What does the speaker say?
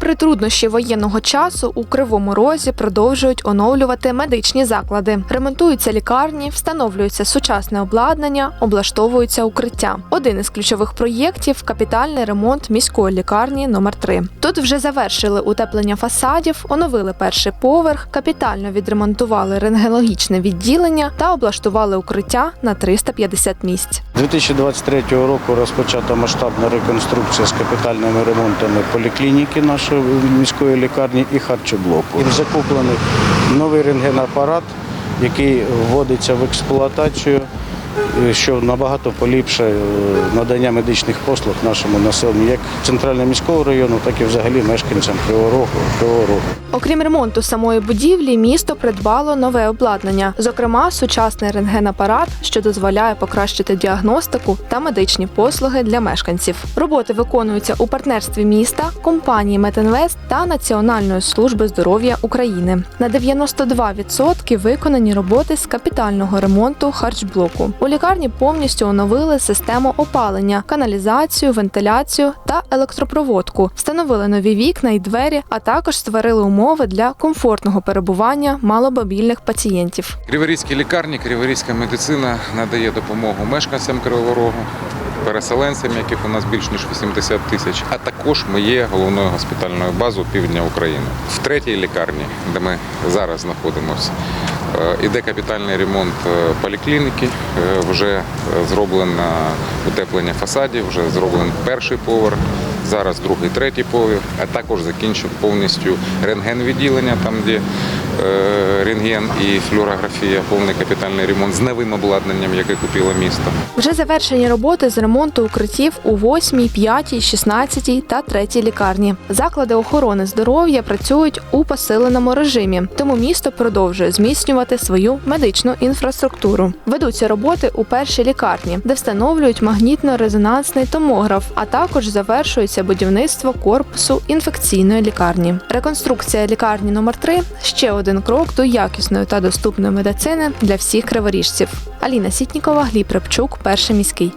Попри труднощі воєнного часу, у кривому розі продовжують оновлювати медичні заклади. Ремонтуються лікарні, встановлюється сучасне обладнання, облаштовуються укриття. Один із ключових проєктів капітальний ремонт міської лікарні номер 3 Тут вже завершили утеплення фасадів, оновили перший поверх, капітально відремонтували рентгенологічне відділення та облаштували укриття на 350 місць. 2023 року розпочата масштабна реконструкція з капітальними ремонтами поліклініки нашої міської лікарні і харчоблоку. І закуплений новий рентгенапарат, який вводиться в експлуатацію, що набагато поліпшує е, надання медичних послуг нашому населенню, як центрального міського району, так і взагалі мешканцям Кривого Рогу. Окрім ремонту самої будівлі, місто придбало нове обладнання, зокрема, сучасний рентгенапарат, що дозволяє покращити діагностику та медичні послуги для мешканців. Роботи виконуються у партнерстві міста, компанії Метинвест та Національної служби здоров'я України. На 92% виконані роботи з капітального ремонту харчблоку. У лікарні повністю оновили систему опалення, каналізацію, вентиляцію та електропроводку, встановили нові вікна і двері, а також створили умови для комфортного перебування маломобільних пацієнтів. Криворізькі лікарні, криворізька медицина надає допомогу мешканцям Кривого Рогу, переселенцям, яких у нас більш ніж 80 тисяч. А також ми є головною госпітальною базою півдня України. В третій лікарні, де ми зараз знаходимося, іде капітальний ремонт е, поліклініки. Е, Вже е, зроблено утеплення фасадів, вже зроблений перший поверх. Зараз другий, третій поверх, а також закінчено повністю рентген-відділення, там де е, рентген і флюорографія, повний капітальний ремонт з новим обладнанням, яке купило місто. Вже завершені роботи з ремонту укриттів у 8, 5, 16 та 3 лікарні. Заклади охорони здоров'я працюють у посиленому режимі, тому місто продовжує зміцнювати свою медичну інфраструктуру. Ведуться роботи у першій лікарні, де встановлюють магнітно-резонансний томограф, а також завершується будівництво корпусу інфекційної лікарні. Реконструкція лікарні номер 3 ще один крок до якісної та доступної медицини для всіх криворіжців. Аліна Сітнікова, Гліб Репчук, перший міський.